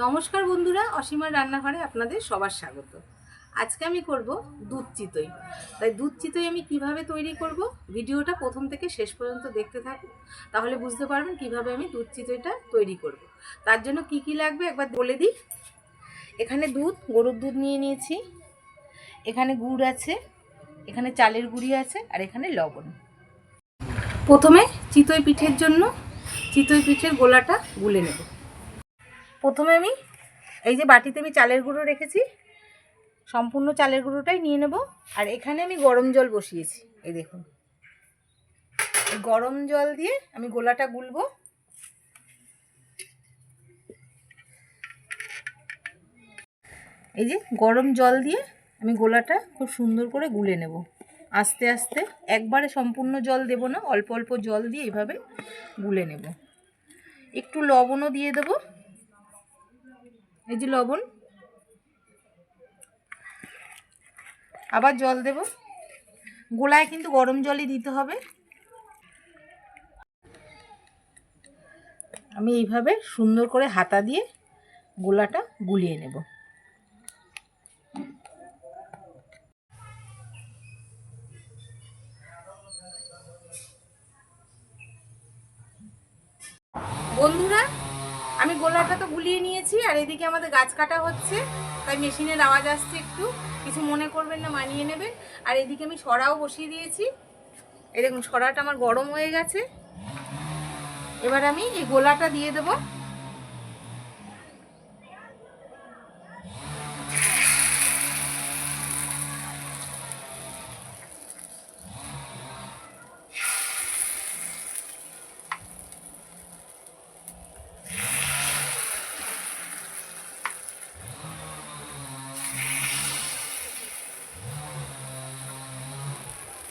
নমস্কার বন্ধুরা, অসীমার রান্নাঘরে আপনাদের সবার স্বাগত। আজকে আমি করব দুধ চিতই। তাই দুধ চিতই আমি কীভাবে তৈরি করব ভিডিওটা প্রথম থেকে শেষ পর্যন্ত দেখতে থাকুন। তাহলে বুঝতে পারবেন কীভাবে আমি দুধ চিতইটা তৈরি করব। তার জন্য কি কি লাগবে একবার বলে দিই। এখানে দুধ, গরুর দুধ নিয়ে নিয়েছি। এখানে গুড় আছে, এখানে চালের গুঁড়ি আছে, আর এখানে লবণ। প্রথমে চিতই পিঠের জন্য, চিতই পিঠের গোলাটা গুলে নেব। প্রথমে আমি এই যে বাটিতে আমি চালের গুঁড়ো রেখেছি, সম্পূর্ণ চালের গুঁড়োটাই নিয়ে নেব। আর এখানে আমি গরম জল বসিয়েছি, এই দেখুন। গরম জল দিয়ে আমি গোলাটা গুলবো। এই যে গরম জল দিয়ে আমি গোলাটা খুব সুন্দর করে গুলে নেব। আস্তে আস্তে একবারে সম্পূর্ণ জল দেব না, অল্প অল্প জল দিয়ে এইভাবে গুলে নেব। একটু লবণও দিয়ে দেবো। এই যে লবণ। আবার জল দেব। গোলায় কিন্তু গরম জলই দিতে হবে। আমি এইভাবে সুন্দর করে হাতা দিয়ে গোলাটা গুলিয়ে নেব। বন্ধুরা আমি গোলাটা তো গুলিয়ে নিয়েছি, আর এদিকে আমাদের গাছ কাটা হচ্ছে, তাই মেশিনের আওয়াজ আসছে একটু। কিছু মনে করবেন না, মানিয়ে নেবেন। আর এদিকে আমি সরাও বসিয়ে দিয়েছি। এই দেখুন, সরাটা আমার গরম হয়ে গেছে। এবার আমি এই গোলাটা দিয়ে দেব।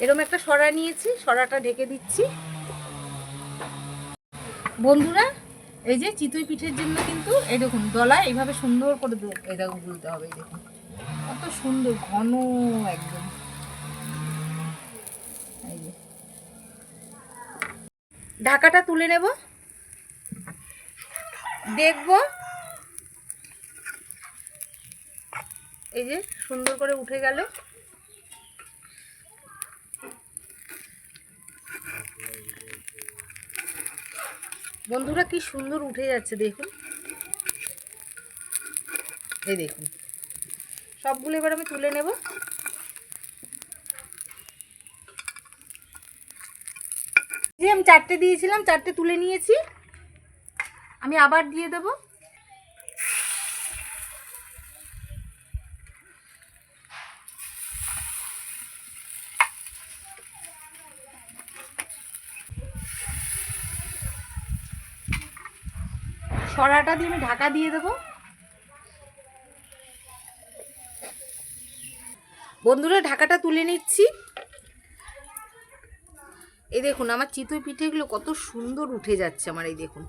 এরকম একটা সরা নিয়েছি, সরাটা ঢেকে দিচ্ছি। বন্ধুরা, এই যে চিতই পিঠের জন্য কিন্তু, এই দেখুন দলায় এইভাবে সুন্দর করে দেখুন গুলতে হবে, এই দেখুন। কত সুন্দর, ঘন একদম। এই যে। ঢাকাটা তুলে নেব। দেখব। এই যে, সুন্দর করে উঠে গেল। বন্ধুরা কি সুন্দর উঠে যাচ্ছে, দেখুন। এই দেখুন। সবগুলো এবার আমি তুলে নেব। যে আমি চারটে দিয়েছিলাম, চারটে তুলে নিয়েছি। আমি আবার দিয়ে দেব। সরাটা দিয়ে আমি ঢাকা দিয়ে দেবো। বন্ধুরা, ঢাকাটা তুলে নিচ্ছি। এই দেখুন, আমার চিতই পিঠেগুলো কত সুন্দর উঠে যাচ্ছে আমার, এই দেখুন।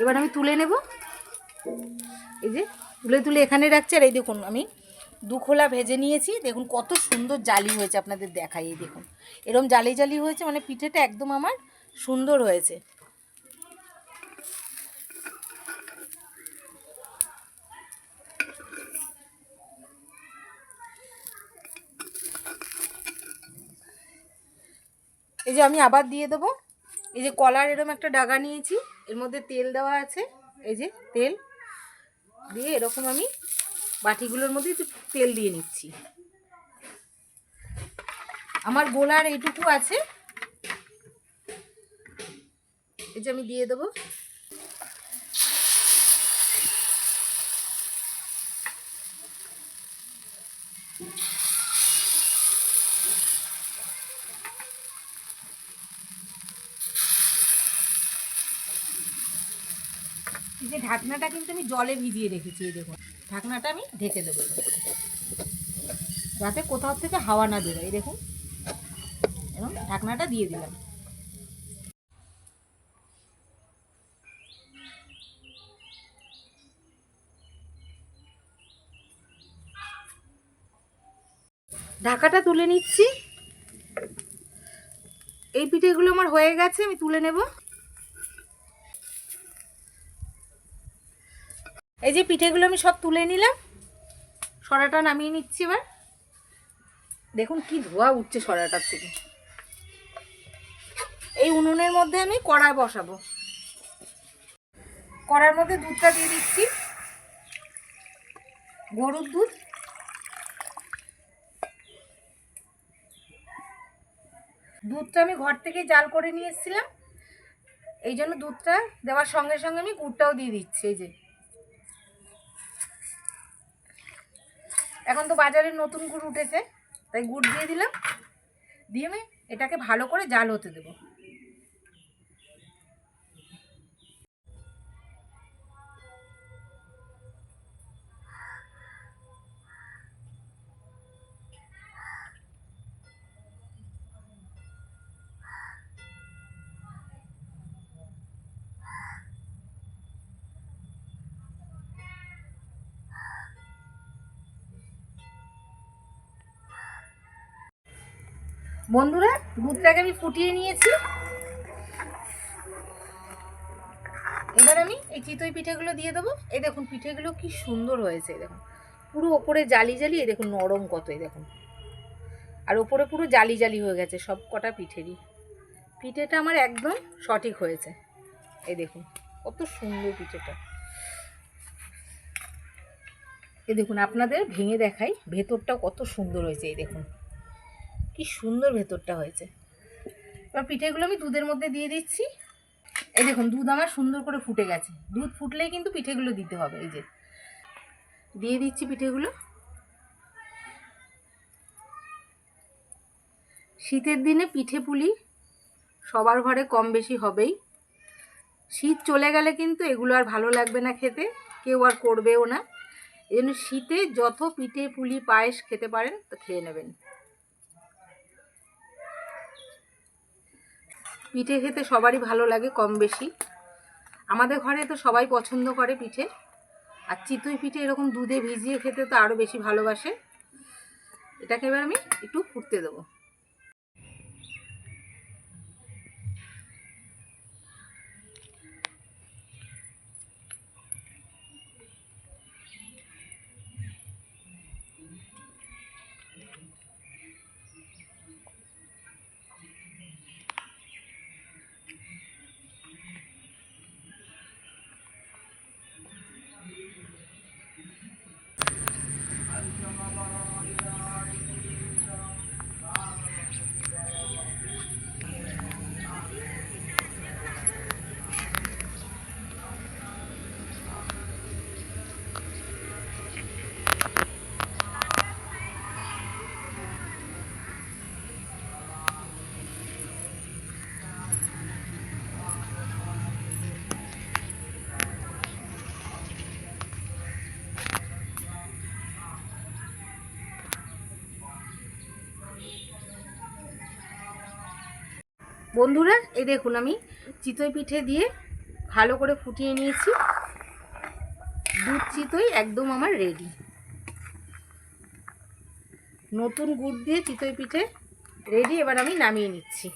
এবার আমি তুলে নেব। এই যে, তুলে তুলে এখানে রাখছি, আর এই দেখুন, আমি দু খোলা ভেজে নিয়েছি। দেখুন, কত সুন্দর জালি হয়েছে আপনাদের দেখাই, এই দেখুন। এরম জালি জালি হয়েছে মানে পিঠেটা একদম আমার সুন্দর হয়েছে। এই যে আমি আবার দিয়ে দেবো। এই যে কলার এরম একটা ডাগা নিয়েছি, এর মধ্যে তেল দেওয়া আছে। এই যে তেল দিয়ে এরকম আমি বাটিগুলোর মধ্যে একটু তেল দিয়ে নিচ্ছি। আমার গোলার এইটুকু আছে। এই যে আমি দিয়ে দেবো। যে ঢাকনাটা কিন্তু আমি জলে ভিজিয়ে রেখেছি, এই দেখুন। ঢাকনাটা আমি ঢেকে দেবো। যাতে কোথাও থেকে হাওয়া না বেরোয়, এই দেখুন। এবং ঢাকনাটা দিয়ে দিলাম। ঢাকাটা তুলে নিচ্ছি। এই পিঠেগুলো আমার হয়ে গেছে, আমি তুলে নেব। এই যে পিঠেগুলো আমি সব তুলে নিলাম, সরাটা নামিয়ে নিচ্ছি এবার। দেখুন কি ধোয়া উঠছে সরাটার থেকে। এই উনুনের মধ্যে আমি কড়ায় বসাবো। কড়ার মধ্যে দুধটা দিয়ে দিচ্ছি। গরুর দুধ। দুধটা আমি ঘর থেকে জাল করে নিয়ে এসেছিলাম। এই জন্য দুধটা দেওয়ার সঙ্গে সঙ্গে আমি গুড়টাও দিয়ে দিচ্ছি, এই যে। এখন তো বাজারে নতুন গুড় উঠেছে, তাই গুড় দিয়ে দিলাম। দিয়ে আমি এটাকে ভালো করে জাল হতে দেবো। বন্ধুরা, দুধটাকে আমি ফুটিয়ে নিয়েছি। এবার আমি এই চিতই পিঠেগুলো দিয়ে দেবো। এই দেখুন, পিঠেগুলো কি সুন্দর হয়েছে দেখুন। পুরো ওপরে জালি জালি, এই দেখুন নরম কত, এই দেখুন। আর ওপরে পুরো জালি জালি হয়ে গেছে, সব কটা পিঠেরই। পিঠেটা আমার একদম সঠিক হয়েছে। এই দেখুন, কত সুন্দর পিঠেটা। এই দেখুন, আপনাদের ভেঙে দেখাই ভেতরটা কত সুন্দর হয়েছে, এই দেখুন। কি সুন্দর ভেতরটা হয়েছে। এবার পিঠেগুলো আমি দুধের মধ্যে দিয়ে দিচ্ছি। এই দেখুন, দুধ আমার সুন্দর করে ফুটে গেছে। দুধ ফুটলেই কিন্তু পিঠেগুলো দিতে হবে, এই যে। দিয়ে দিচ্ছি পিঠেগুলো। শীতের দিনে পিঠে পুলি সবার ঘরে কম বেশি হবেই। শীত চলে গেলে কিন্তু এগুলো আর ভালো লাগবে না খেতে, কেউ আর করবেও না। এই জন্য শীতে যত পিঠে পুলি, পায়েস খেতে পারেন, তো খেয়ে নেবেন। পিঠে খেতে সবারই ভালো লাগে কম বেশি। আমাদের ঘরে তো সবাই পছন্দ করে পিঠে। আর চিতই পিঠে এরকম দুধে ভিজিয়ে খেতে তো আরও বেশি ভালোবাসে। এটাকে এবার আমি একটু ফুটতে দেবো। বন্ধুরা, এই দেখুন আমি চিতই পিঠে দিয়ে ভালো করে ফুটিয়ে নিয়েছি। দুধ চিতই একদম আমার রেডি নতুন গুড় দিয়ে চিতই পিঠে রেডি এবার আমি নামিয়ে নিচ্ছি।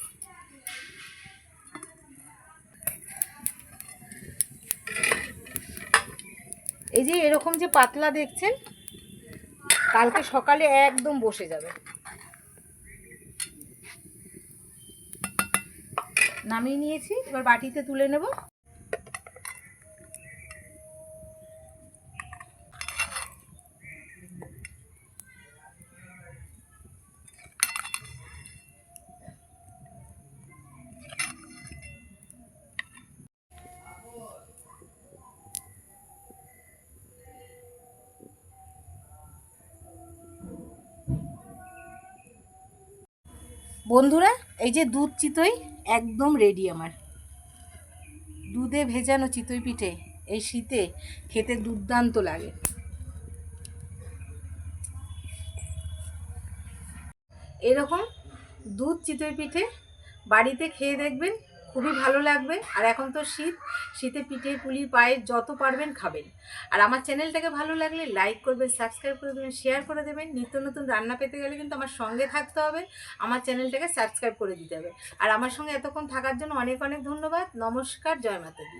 এই যে এরকম যে পাতলা দেখছেন, কালকে সকালে একদম বসে যাবে। নামিয়ে নিয়েছি এবার বাটিতে তুলে নেব। বন্ধুরা, এই যে দুধ চিতই একদম রেডি আমার। দুধে ভেজানো চিতই পিঠে এই শীতে খেতে দুর্দান্ত লাগে। এরকম দুধ চিতই পিঠে বাড়িতে খেয়ে দেখবেন খুবই ভালো লাগবে। আর এখন তো শীত, শীতে পিঠে, পুলি পায়ে যত পারবেন খাবেন। আর আমার চ্যানেলটাকে ভালো লাগলে লাইক করবেন সাবস্ক্রাইব করে দেবেন শেয়ার করে দেবেন। নিত্য নতুন রান্না পেতে গেলে কিন্তু আমার সঙ্গে থাকতে হবে। আমার চ্যানেলটাকে সাবস্ক্রাইব করে দিতে হবে। আর আমার সঙ্গে এতক্ষণ থাকার জন্য অনেক অনেক ধন্যবাদ। নমস্কার, জয় মাতাদি